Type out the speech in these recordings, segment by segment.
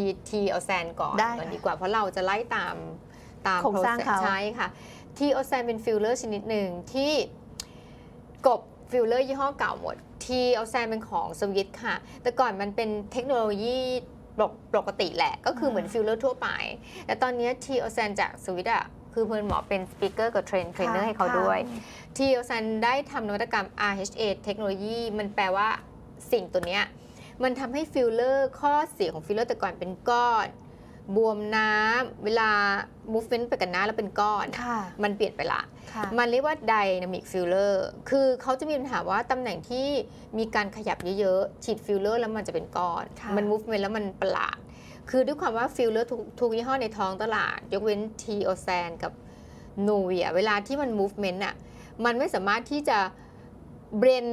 ทีทีเอาแซนก่อนได้ก่อนค่ะดีกว่าเพราะเราจะไล่ตามตามโครงสร้าง process เขาใช่ค่ะทีเอาแซนเป็นฟิลเลอร์ชนิดหนึ่งที่กบฟิลเลอร์ยี่ห้อเก่าหมดทีเอาแซนเป็นของสวิตค่ะ แต่ก่อนมันเป็นเทคโนโลยีปกปกติแหละ ก็คือเหมือนฟิลเลอร์ทั่วไป แต่ตอนนี้ทีเอาแซนจากสวิตอะคือเพื่อนหมอเป็นสปีกเกอร์กับเทรนเทรนเนอร์ให้เขาด้วยทีโอซันได้ทำนวัตกรรม RHA เทคโนโลยีมันแปลว่าสิ่งตัวเนี้ย มันทำให้ฟิลเลอร์ข้อเสียของฟิลเลอร์แต่ก่อนเป็นก้อน บวมน้ำเวลา movement ไปกับน้ำแล้วเป็นก้อนค่ะมันเปลี่ยนไปละค่ะมันเรียกว่า dynamic filler คือเขาจะมีปัญหาว่าตำแหน่งที่มีการขยับเยอะๆฉีดฟิลเลอร์แล้วมันจะเป็นก้อนค่ะมัน movement แล้วมันประหลาด คือด้วยความว่าฟิลเลอร์ทุกทุกยี่ห้อในท้องตลาด ยกเว้นทีโอแซนกับโนเวียเวลาที่มัน movement อะมันไม่สามารถที่จะ เบรน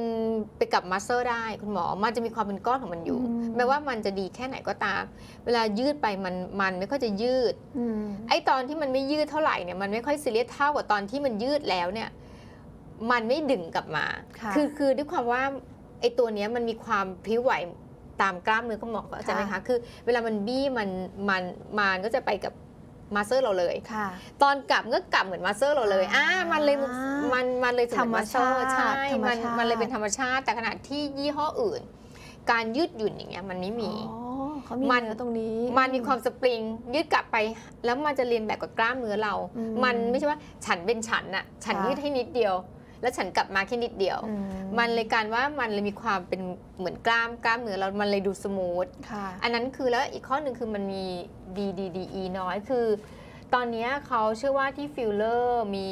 ไปกับมัสเซอร์ได้คุณหมอ มันจะมีความเป็นก้อนของมันอยู่อืมแม้ว่ามันจะดีแค่ไหนก็ตาม เวลายืดไปมันมันไม่ค่อยจะยืดอืมไอ้ตอนที่มันไม่ยืดเท่าไหร่เนี่ยมันไม่ค่อยซีเรียสเท่ากับตอนที่มันยืดแล้วเนี่ย มันไม่ดึงกลับมาค่ะอคือด้วยความว่าไอ้ตัวเนี้ยมันมีความพริ้วไหวตามกล้ามเนื้อก็หมอเข้าใจไหมคะคือ เวลามันบี้มันมันมันก็จะไปกับ มาสเซอร์เราเลยค่ะ ตอนกลับก็กลับเหมือนมาสเซอร์เราเลยอ่าอ่ามัมันเลยมันมันเลยถึงธรรมชาติใช่ธรรมมันชาติมันเลยเป็นธรรมชาติ แต่ขณะที่ยี่ห้ออื่น การยืดหยุ่นอย่างเงี้ยมันไม่มีอ๋อเขามีมันเนื้อตรงนี้ มันมีความสปริงยืดกลับไป แล้วมันจะเรียนแบบกับกล้ามเนื้อเราอืมมันไม่ใช่ว่าฉันเป็นฉันอะฉันค่ะยืดให้นิดเดียว แล้วฉันกลับมาแค่นิดเดียวอืมันเลยการว่ามันเลยมีความเป็นเหมือนกล้ามกล้ามเนื้อเรามันเลยดูสมูทค่ะอันนั้นคือแล้วอีกข้อหนึ่งคือมันมี BDDE น้อยคือ ตอนเนี้ยเขาเชื่อว่าที่ฟิลเลอร์มี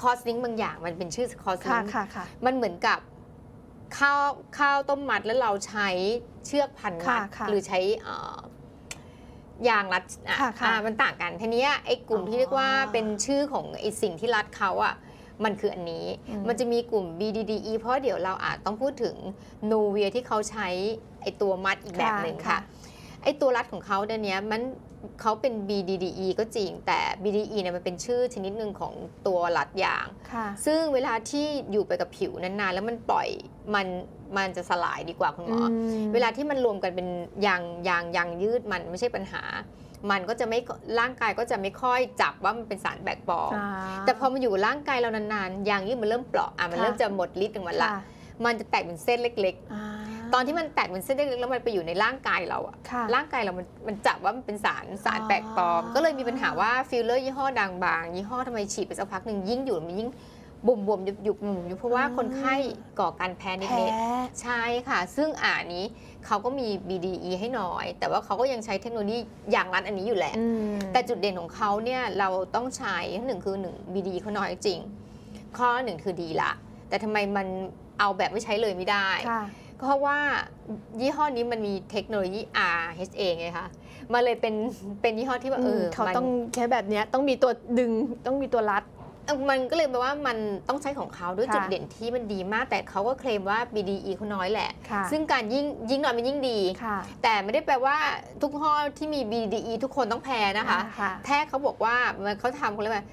คอสลิงบางอย่างมันเป็นชื่อคอสลิค่ะงค่ะค่ะมันเหมือนกับข้าวข้าวต้มมัดแล้วเราใช้เชือกพันมัค่ะดค่ะหรือใช้เอ่อยางรัดอะค่ะค่ะอะมันต่างกันทีเนี้ยไอ้กลุ่มอ๋อที่เรียกว่าเป็นชื่อของไอ้สิ่งที่รัดเขาอะ มันคืออันนี้อืมมันจะมีกลุ่ม BDDE เพราะเดี๋ยวเราอาจต้องพูดถึงโนเวียที่เขาใช้ไอ้ตัวมัดอีกแบบหนึ่งค่ะ ไอ้ตัวรัดของเขาเนี่ยเนี้ยมันเขาเป็น BDDE ก็จริง แต่ BDE เนี่ยมันเป็นชื่อชนิดหนึ่งของตัวรัดยางค่ะซึ่งเวลาที่อยู่ไปกับผิวนานๆ แล้วมันปล่อยมันมันจะสลายดีกว่าคุณหมออมเวลาที่มันรวมกันเป็นยางยางยางยืดมันไม่ใช่ปัญหา มันก็จะไม่ร่างกายก็จะไม่ค่อยจับว่ามันเป็นสารแบกบองอ่าแต่พอมาอยู่ร่างกายเรานานๆยางยืดมันเริ่มเปราะอะมันค่ะเริ่มจะหมดฤทธิ์ของมันละค่ะมันจะแตกเป็นเส้นเล็กอ่าๆตอนที่มันแตกเป็นเส้นเล็กๆแล้วมันไปอยู่ในร่างกายเราอะค่ะร่างกายเรามันมันจับว่ามันเป็นสารสารอ๋อแปลกปลอม ก็เลยมีปัญหาว่าฟิลเลอร์ยี่ห้อดังบาง ยี่ห้อทำไมฉีดไปสักพักหนึ่งยิ่งอยู่มันยิ่ง บุ่มบวมยุบยุบยุบยุบเพราะว่าคนไข้ก่อการแพ้นิแพ้ดๆใช่ค่ะ ซึ่งอ่านี้เขาก็มี BDE ให้น้อย แต่ว่าเขาก็ยังใช้เทคโนโลยีอย่างรัดอันนี้อยู่แหละอืมแต่จุดเด่นของเขาเนี่ยเราต้องใช้หนึ่งคือหนึ่ง BDE เขาน้อยจริง ข้อหนึ่งคือดีละ แต่ทำไมมันเอาแบบไม่ใช้เลยไม่ได้ค่ะเพราะว่ายี่ห้อนี้มันมีเทคโนโลยี RHA ไงคะมันเลยเป็นเป็นยี่ห้อที่ว่าเออเขามันต้องใช้แบบเนี้ยต้องมีตัวดึงต้องมีตัวรัด เออมันก็เลยแปลว่ามันต้องใช้ของเขาด้วยค่ะ จุดเด่นที่มันดีมาก แต่เขาก็เคลมว่า BDE เขาน้อยแหละ ค่ะซึ่งการยิ่งยิ่งน้อยมันยิ่งดี ค่ะแต่ไม่ได้แปลว่าทุกห้อที่มี BDE ทุกคนต้องแพ้นะคะค่ะแพทย์เขาบอกว่ามันเขาทำเขาเรียกว่า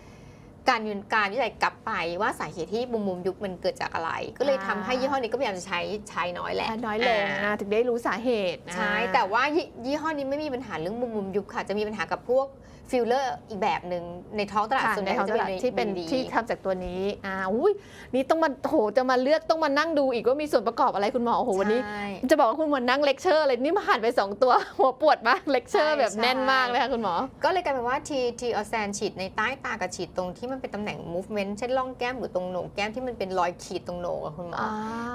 การยืนการวิจัยกลับไปว่าสาเหตุที่บุมบุมยุบมันเกิดจากอะไร ก็เลยทำให้ยี่ห้อนี้ก็พยายามจะใช้ใช้น้อยแหละอ่าน้อยลงอ่านะถึงได้รู้สาเหตุใช่อ่าแต่ว่ายี่ยี่ห้อนี้ไม่มีปัญหาเรื่องมุมมุมยุบค่ะจะมีปัญหากับพวกฟิลเลอร์อีกแบบหนึ่งในท้องตลาดค่ะส่วนใหในญ่ท้องตลาดจะที่เป็นดีที่ทำจากตัวนี้อ่าอุ้ยนี่ต้องมาโหจะมาเลือกต้องมานั่งดูอีกว่ามีส่วนประกอบอะไรคุณหมอโอ้โหวันนี้ใช่จะบอกว่าคุณหมอนั่งเลคเชอร์เลยนี่มาหันไปสองตัวหัวปวดมากเลคเชอร์ใช่แบบแน่นใช่มากเลยค่ะคุณหมอ ก็เลยกลายเป็นว่าทีทีออแซนฉีดในใต้ตากับฉีดตรงที่มันเป็นตำแหน่ง movement เช่นร่องแก้มหรือตรงโหนกแก้มที่มันเป็นรอยขีดตรงโหนกอะคุณหมออ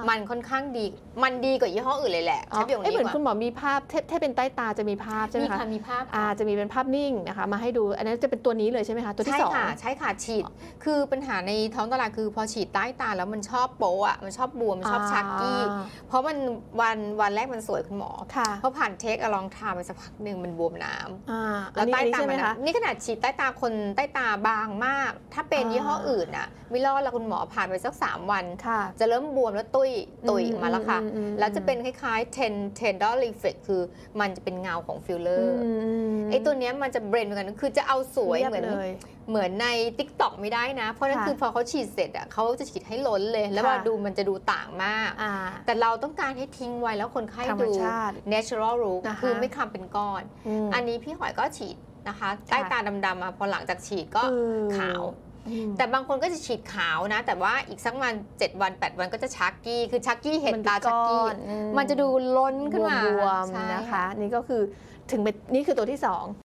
มันค่อนข้างดี มันดีกว่ายี่ห้ออื่นเลยแหละอ๋อใช้ประโยคเอ้ยนี้เหมือนดีกคุณว่าหมอมีภาพถ้าถ้าเป็นใต้ตาจะมีภาพใช่ไหมมีคะค่ะมีภาพอ่าจะมีเป็นภาพนิ่งนะคะมาให้ดู อันนั้นจะเป็นตัวนี้เลยใช่ไหมคะตัวที่ใช่สองค่ะใช่ค่ะฉีด คือปัญหาในท้องตลาดคือพอฉีดใต้ตาแล้วมันชอบโป๊ะอะมันชอบบวมมันชอบชักกี้อ่าเพราะมันวันวันแรกมันสวยคุณหมอค่ะพอผ่านเทคอะลองทาไปสักพักหนึ่งมันบวมน้ำอ่าอัแล้นวนี้ใต้อันนี้ตาใช่ไหมมันคะอะนี่ขนาดฉีดใต้ตาคนใต้ตาบางมากถ้าเป็นอ่ายี่ห้ออื่นอะไม่รอดละคุณหมอผ่านไปสัก 3 วันค่ะจะเริ่มบวมแล้วตุ้ยตุยอืมออกมาแล้วค่ะอืมอืมแล้วจะเป็นคล้ายๆ ten tendon effect คือมันจะเป็นเงาของฟิลเลออืร์มไอ้ตัวเนี้ยมันจะเบรนกัน คือจะเอาสวยรีบเหมือนเลยเหมือนใน t ิ k t o k ไม่ได้นะ เพราะนั่นค่ะคือพอเขาฉีดเสร็จอะเขาจะฉีดให้ล้นเลย แล้วค่ะมาดูมันจะดูต่างมากอ่าแต่เราต้องการให้ทิ้งไว้แล้วคนไข้ธรรมดูชาติ natural look นะคะคือไม่คำเป็นก้อนมอันนี้พี่หอยก็ฉีด นะคะใต้ตาดำๆมาพอหลังจากฉีดก็เออขาวอืมแต่บางคนก็จะฉีดขาวนะ แต่ว่าอีกสักวัน7วัน8วันก็จะชักกี้ คือชักกี้เห็นตาชักกี้ มันเป็นก้อนอืมมันจะดูล้นขึ้นมาบวมใช่ๆนะคะ นี่ก็คือถึงเป็นนี่คือตัวที่สอง